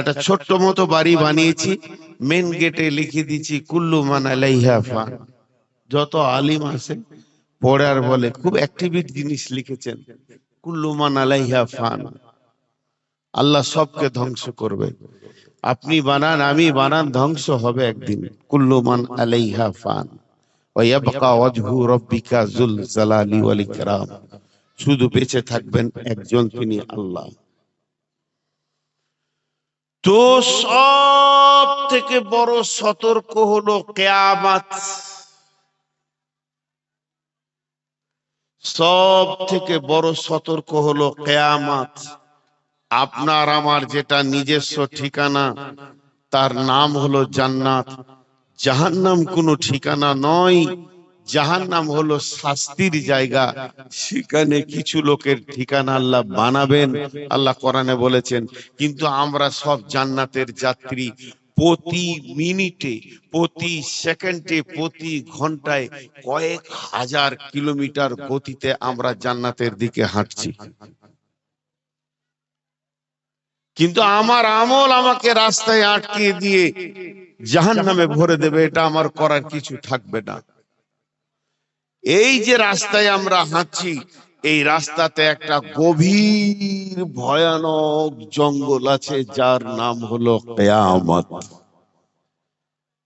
একটা ছোট্ট মতো বাড়ি বানিয়েছি মেন গেটে লিখে দিচ্ছি কুল্লু মান ফান যত আলিম আছে পড়ার বলে, খুব অ্যাক্টিভিট জিনিস লিখেছেন, কুল্লু মান আলাইহা ফান আল্লাহ সবকে ধ্বংস করবে। আপনি বানান, আমি বানান, ধ্বংস হবে একদিন, কুল্লু মান আলাইহা ফান ওয়াবকা ওয়াজহু রাব্বিকা যুল জালালি ওয়াল ইকরাম। শুধু বেঁচে থাকবেন একজন তিনি আল্লাহ। তো সব থেকে বড় সতর্ক হলো কেয়ামাত। সব থেকে বড় সতর্ক হলো কেয়ামাত। আপনার আমার যেটা নিজস্ব ঠিকানা, তার নাম হলো জান্নাত। জাহান্নাম কোনো ঠিকানা নয়। জাহান্নাম হলো শাস্তির জায়গা। সেখানে কিছু লোকের ঠিকানা আল্লাহ বানাবেন। আল্লাহ কোরআনে বলেছেন, কিন্তু আমরা সব জান্নাতের যাত্রী প্রতি মিনিটে, প্রতি সেকেন্ডে, প্রতি ঘন্টায় কয়েক হাজার কিলোমিটার গতিতে আমরা জান্নাতের দিকে হাঁটছি। কিন্তু আমার আমল আমাকে রাস্তায় আটকে দিয়ে জাহান নামে ভরে দেবে, এটা আমার করার কিছু থাকবে না। এই যে রাস্তায় আমরা হাঁটছি, এই রাস্তাতে একটা গভীর ভয়ানক জঙ্গল আছে, যার নাম হলো কেয়ামত।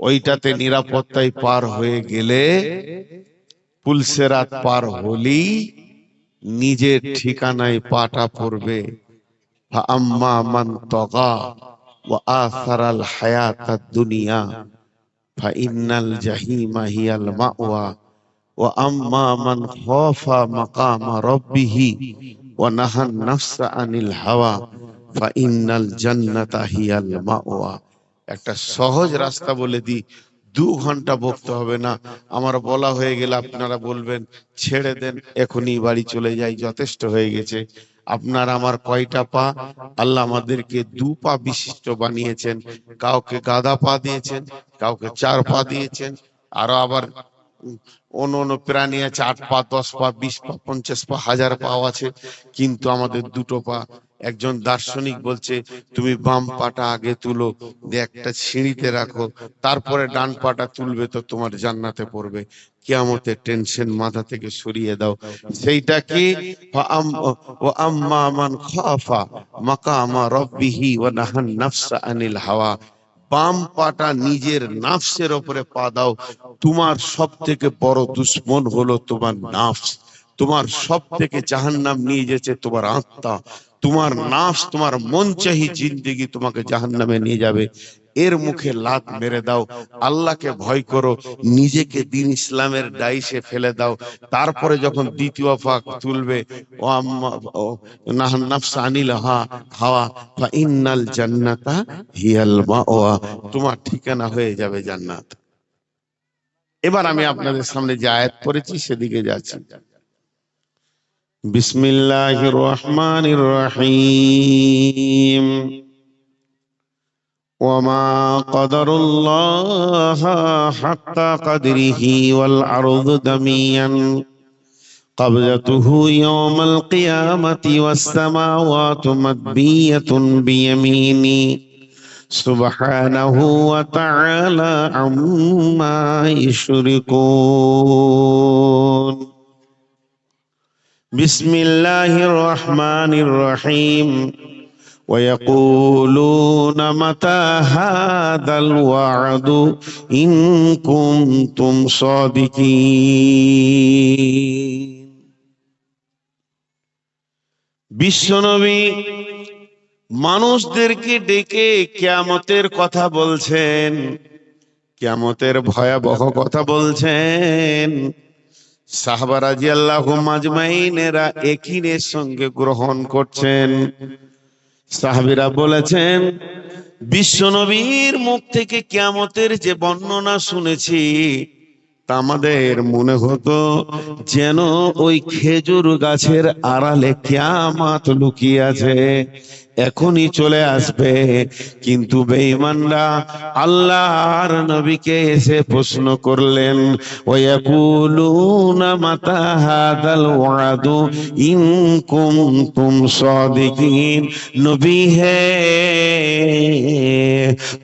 ওইটাতে নিরাপত্তায় পার হয়ে গেলে পুলসেরাত পার হলি নিজের ঠিকানায় পাটা পড়বে। আম্মা আসারাল হায়াতাদ দুনিয়া ফা ইন্নাল জাহিমা হিয়াল মাওয়া। وأما من خاف مقام ربه ونهى النفس عن الهوى فإن الجنة هي المأوى একটা সহজ রাস্তা বলে দিই দু ঘন্টা বকতে হবে না আমার বলা হয়ে গেলে আপনারা বলবেন ছেড়ে দেন এখনই বাড়ি চলে যাই যথেষ্ট হয়ে গেছে আপনার আমার কয়টা পা আল্লাহ আমাদেরকে দু পা বিশিষ্ট বানিয়েছেন কাউকে গাদা পা দিয়েছেন কাউকে চার পা দিয়েছেন আরো আবার অন্য অন্য প্রাণী আছে, আট পা, দশ পা, বিশ পা, পঞ্চাশ পা, হাজার পাও আছে। কিন্তু আমাদের দুটো পা, একজন দার্শনিক বলছে, তুমি বাম পাটা আগে তুলো একটা সিঁড়িতে রাখো, তারপরে ডান পাটা তুলবে তো তোমার জান্নাতে পড়বে। কিয়ামতের টেনশন মাথা থেকে সরিয়ে দাও। সেইটা কি? আম্মা মান খাফা মাকামা রব্বিহি ওয়া নাহান নাফসা আনিল হাওয়া। বাম পাটা নিজের নাফসের ওপরে পা দাও। তোমার সব থেকে বড় দুশ্মন হলো তোমার নাফস। তোমার সব থেকে জাহান্নাম নিয়ে যেছে তোমার আত্মা। তোমার নাফস, তোমার মন চাহি জিন্দিগি তোমাকে জাহান্নামে নিয়ে যাবে। এর মুখে লাত মেরে দাও। আল্লাহকে ভয় করো। নিজেকে দিন ইসলামের ডাইসে ফেলে দাও। তারপরে যখন দ্বিতীয় ফাঁক তুলবে, ও তোমার ঠিকানা হয়ে যাবে জান্নাত। এবার আমি আপনাদের সামনে যে আয়াত পড়েছি, সেদিকে যাচ্ছি। বিসমিল্লাহির রহমানির রহিম। وما قدر الله حق قدره والأرض دميا. قبضته يوم القيامة والسماوات مدبية بيميني سبحانه وتعالى عما يشركون. بسم الله الرحمن الرحيم. ويقولون متى هذا الوعد إن كنتم صادقين বিশ্বনবী মানুষদেরকে ডেকে কিয়ামতের কথা বলছেন কিয়ামতের ভয়াবহ কথা বলছেন সাহাবারাজি আল্লাহ মাজমাইনেরা একিনের সঙ্গে গ্রহণ করছেন সাহাবিরা বলেছেন, বিশ্ব নবীর মুখ থেকে কিয়ামতের যে বর্ণনা শুনেছি, তা আমাদের মনে হতো যেন ওই খেজুর গাছের আড়ালে কিয়ামাত লুকিয়ে আছে। এখনই চলে আসবে। কিন্তু বেঈমানরা আল্লাহর নবীকে এসে প্রশ্ন করলেন ওয়াকুলুনা মাতা হাদাল ওয়াদু ইন কুনতুম সাদিকিন? নবী, হে,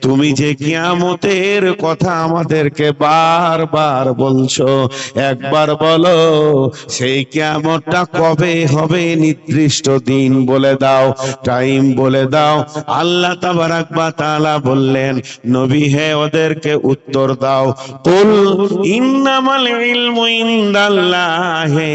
তুমি যে কিয়ামতের কথা আমাদেরকে বারবার বলছো, একবার বলো, সেই কিয়ামতটা কবে হবে নির্দিষ্ট দিন বলে দাও। টাইম বলে দাও। আল্লাহ তাবারাক বা বললেন, নবী হে ওদেরকে উত্তর দাও। কুল ইন্নামাল ইলমু ইনদাল্লাহি,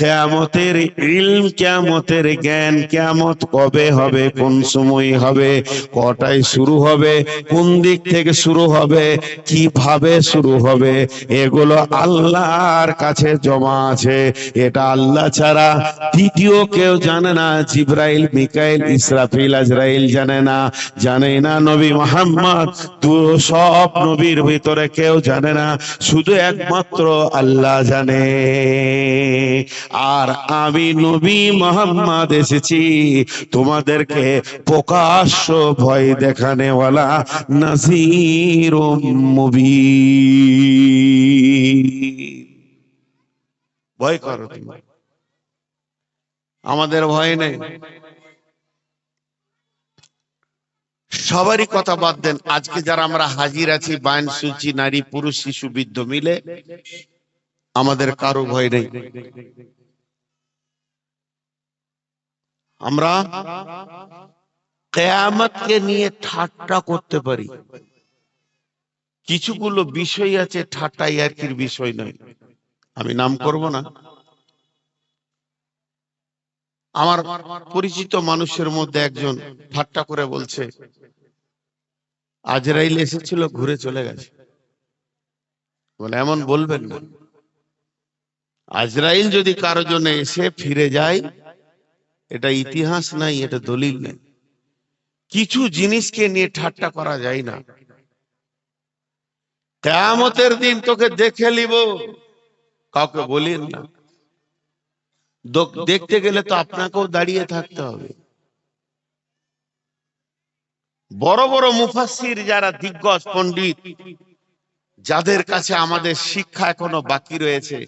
কিয়ামতের ইলম, কিয়ামতের জ্ঞান কিয়ামত কবে হবে, কোন সময় হবে, কটায় শুরু হবে, কোন দিক থেকে শুরু হবে, কীভাবে শুরু হবে, এগুলো আল্লাহর কাছে জমা আছে। এটা আল্লাহ ছাড়া দ্বিতীয় কেউ জানে না। জিব্রাইল, মিকাইল ইসরাফিল আজরাইল জানে না জানে না নবী মোহাম্মদ। তু সব নবীর ভিতরে কেউ জানে না, শুধু একমাত্র আল্লাহ জানে। আর আমি নবী মোহাম্মদ এসেছি, তোমাদেরকে প্রকাশ্য ভয় দেখানেওয়ালা নাসির মুবিন। ভয় করো আমাদের ভয় নেই। সবারই কথা বাদ দেন। আজকে যারা আমরা হাজির আছি, বায়ন সূচি, নারী, পুরুষ, শিশু, বৃদ্ধ মিলে, আমাদের কারও ভয় নেই। আমরা কেয়ামতকে নিয়ে ঠাট্টা করতে পারি। কিছুগুলো বিষয় আছে, ঠাট্টা ইয়ার্কির বিষয় নয়। আমি নাম করব না। আমার পরিচিত মানুষের মধ্যে একজন ঠাট্টা করে বলছে আজরাইল এসেছিল, ঘুরে চলে গেছে। বলে, এমন বলবেন না। আজরাইল যদি কারও জন্য এসে ফিরে যায়, এটা ইতিহাস নাই, এটা দলিল নেই। কিছু জিনিসকে নিয়ে ঠাট্টা করা যায় না। কেয়ামতের দিন তোকে দেখে নিব। কাউকে বলিন না। দেখতে গেলে তো আপনাকেও দাঁড়িয়ে থাকতে হবে। বড় বড় মুফাসির যারা দিগ্গজ পণ্ডিত, যাদের কাছে আমাদের শিক্ষা এখনও বাকি রয়েছে,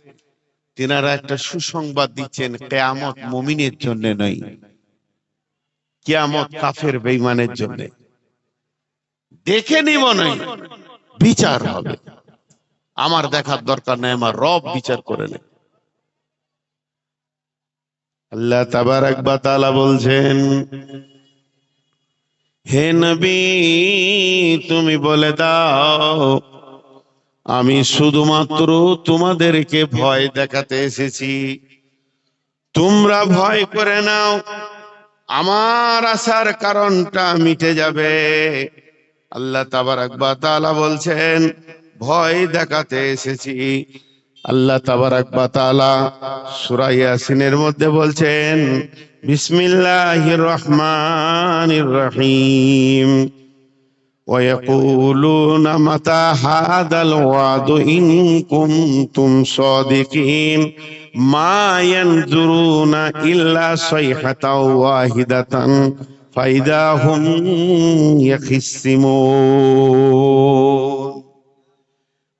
তেনারা একটা সুসংবাদ দিচ্ছেন, কেয়ামত মুমিনের জন্য নয়। কেয়ামত কাফের বেইমানের জন্য। দেখে নিব নয়, বিচার হবে। আমার দেখার দরকার নাই, আমার রব বিচার করে নেয়। আল্লাহ তাবারাক বা তাআলা বলছেন হে নবী, তুমি বলে দাও, আমি শুধুমাত্র তোমাদেরকে ভয় দেখাতে এসেছি। তোমরা ভয় করে নাও, আমার আসার কারণটা মিটে যাবে। আল্লাহ তাবারাক বা তাআলা বলছেন, ভয় দেখাতে এসেছি। আল্লাহ তাবারাক বা তাআলা সূরা মধ্যে বলছেন বিসমিল্লাহির রহমানির রহিম ويقولون متى هذا الوعد إن كنتم صادقين ما ينظرون إلا صيحة واحدة فإذا هم يخصمون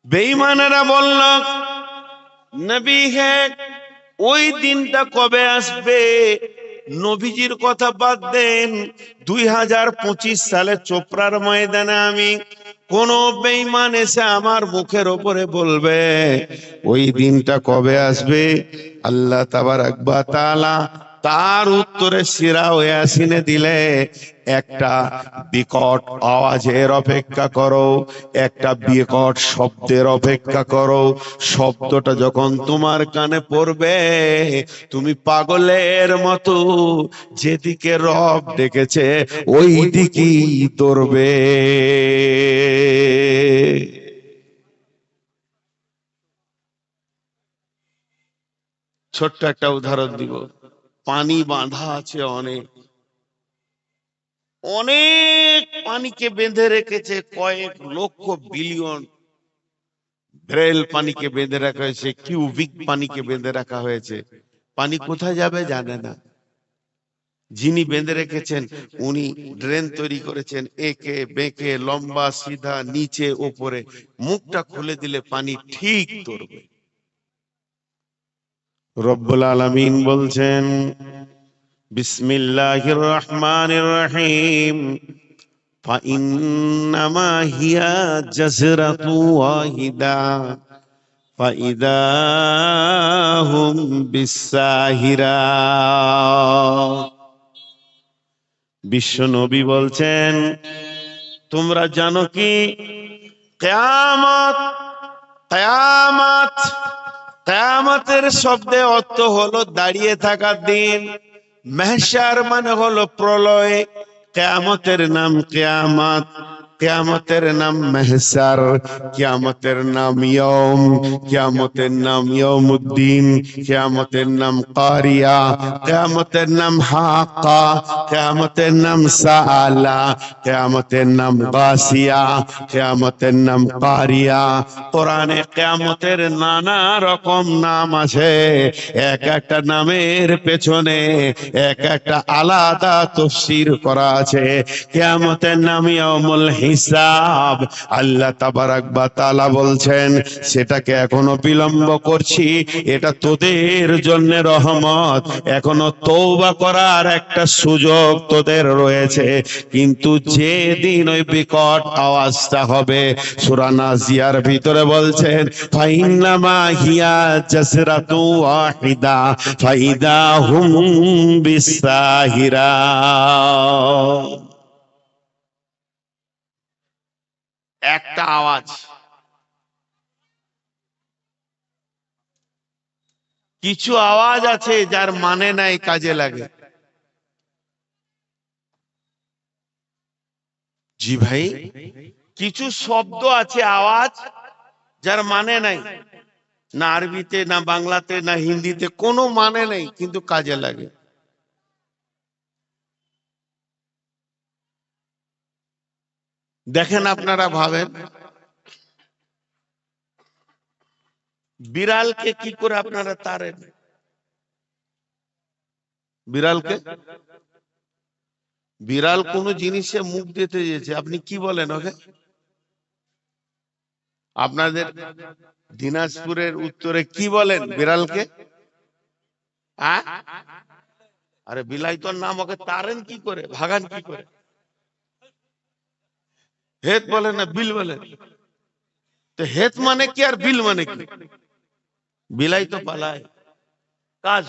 বেঈমানেরা বলল নবী হে ওই দিনটা কবে আসবে নবীজির কথা বাদ দেন। দুই হাজার পঁচিশ সালে চোপড়ার ময়দানে আমি কোন বেইমান এসে আমার মুখের ওপরে বলবে, ওই দিনটা কবে আসবে? আল্লাহ তাবার আকবা তাআলা তার উত্তরে সিরা ওয়াসিনে দিলে একটা বিকট আওয়াজের অপেক্ষা করো, একটা বিকট শব্দের অপেক্ষা করো। শব্দটা যখন তোমার কানে পড়বে, তুমি পাগলের মতো যেদিকে রব ডেকেছে ওই দিকেই দৌড়বে। ছোট্ট একটা উদাহরণ দিব। পানি বাঁধা আছে অনেক। অনেক পানিকে বেঁধে রেখেছে, কয়েক লক্ষ বিলিয়ন ব্রেল পানিকে বেঁধে রাখা হয়েছে, কিউবিক পানিকে বেঁধে রাখা হয়েছে। পানি কোথায় যাবে জানে না। যিনি বেঁধে রেখেছেন, উনি ড্রেন তৈরি করেছেন, একে, বেঁকে, লম্বা, সিধা, নিচে, ওপরে। মুখটা খুলে দিলে পানি ঠিক ধরবে। রব্বুল আলামিন বলছেন বিসমিল্লাহির রহমানির রহিম فإنما هي جزرة واحدة فإذا هم بالساهرة বিশ্ব নবী বলছেন তোমরা জানো কি কেয়ামত কেয়ামত কেয়ামতের শব্দে অর্থ হলো দাঁড়িয়ে থাকার দিন মেহসার মানে হলো প্রলয় কেয়ামতের নাম কেয়ামত। কেয়ামতের নাম মেহসার, কেয়ামতের নাম ইয়ম কেয়ামতের নাম ইয়মুদ্দিন কেয়ামতের নাম কারিয়া, কেয়ামতের নাম হাক্কা, কেয়ামতের নাম সাআলা, কেয়ামতের নাম গাসিয়া, কেয়ামতের নাম কারিয়া। কোরআনে কেয়ামতের নানা রকম নাম আছে। এক একটা নামের পেছনে এক একটা আলাদা তফসির করা আছে। কেয়ামতের নাম ইয়াউমুল হিসাব আল্লাহ তাবারাক বা তাআলা বলছেন, সেটাকে এখনও বিলম্ব করছি, এটা তোদের জন্য রহমত। এখনও তৌবা করার একটা সুযোগ তোদের রয়েছে। কিন্তু যেদিন ওই বিকট আওয়াজটা হবে, সূরা নাজিয়ার ভিতরে বলছেন, ফাইন্নামা হিয়া জাসরাতু ওয়াহিদা, ফাইদা হুম বিসাহিরা। একটা আওয়াজ। কিছু আওয়াজ আছে যার মানে নাই, কাজে লাগে। জি ভাই, কিছু শব্দ আছে, আওয়াজ যার মানে নাই। না আরবিতে, না বাংলাতে, না হিন্দিতে কোনো মানে নেই, কিন্তু কাজে লাগে। দেখেন আপনারা ভাবেন। বিড়ালকে কি করে আপনারা তারেন বিড়ালকে? বিড়াল কোন জিনিসে মুখ দিতে যেছে আপনি কি বলেন, ওকে? আপনাদের দিনাজপুরের উত্তরে কি বলেন বিড়ালকে? আরে বিলাই তোর নাম, ওকে তারেন কি করে? ভাগান কি করে? হেত বলে না বিল বলে? তো হেত মানে কি আর বিল মানে কি? বিলাই তো পালায় কাজ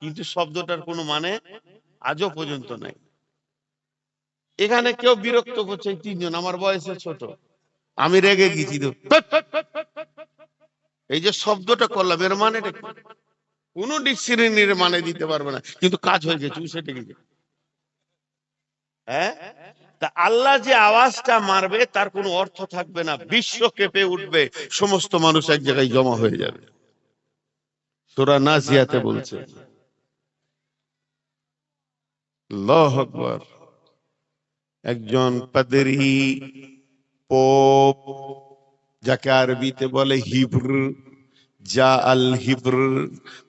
কিন্তু শব্দটার কোনো মানে আজও পর্যন্ত নাই। এখানে কেউ বিরক্ত করছে তিনজন, আমার বয়সে ছোট। আমি রেগে গেছি তো। এই যে শব্দটা করলাম, এর মানে? কোনো ডিকশনারির মানে দিতে পারবে না। কিন্তু কাজ হয়ে গেছে সেটা গেছে। হ্যাঁ? তা আল্লাহ যে আওয়াজটা মারবে, তার কোনো অর্থ থাকবে না। বিশ্ব কেঁপে উঠবে, সমস্ত মানুষ এক জায়গায় জমা হয়ে যাবে। তোরা নাজিয়াতে বলছে। আল্লাহু একজন পাদরি পোপ, যাকে আরবিতে বলে হিব্র যা আল হিব্র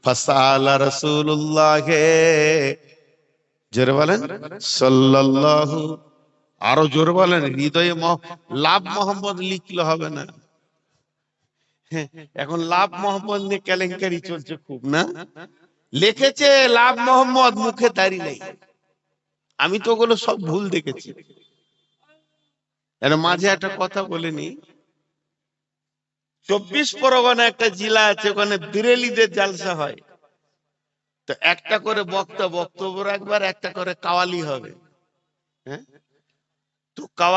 ফাসালা রাসূলুল্লাহ। জোরে বলেন, সাল্লাল্লাহু আরও জোরে বলেন হৃদয়ে লাভ মোহাম্মদ লিখলে হবে না। হ্যাঁ, এখন লাভ মোহাম্মদ নিয়ে কেলেঙ্কারি চলছে খুব না? লিখেছে লাভ মোহাম্মদ মুখে দাঁড়ি নেই। আমি তো ওগুলো সব ভুল দেখেছি। মাঝে একটা কথা বলিনি চব্বিশ পরগনা একটা জেলা আছে ওখানে বিরেলিদের জালসা হয়। তো একটা করে বক্তা বক্তব্য রাখবার একটা করে কাওয়ালি হবে। হ্যাঁ? তো কাওয়ালি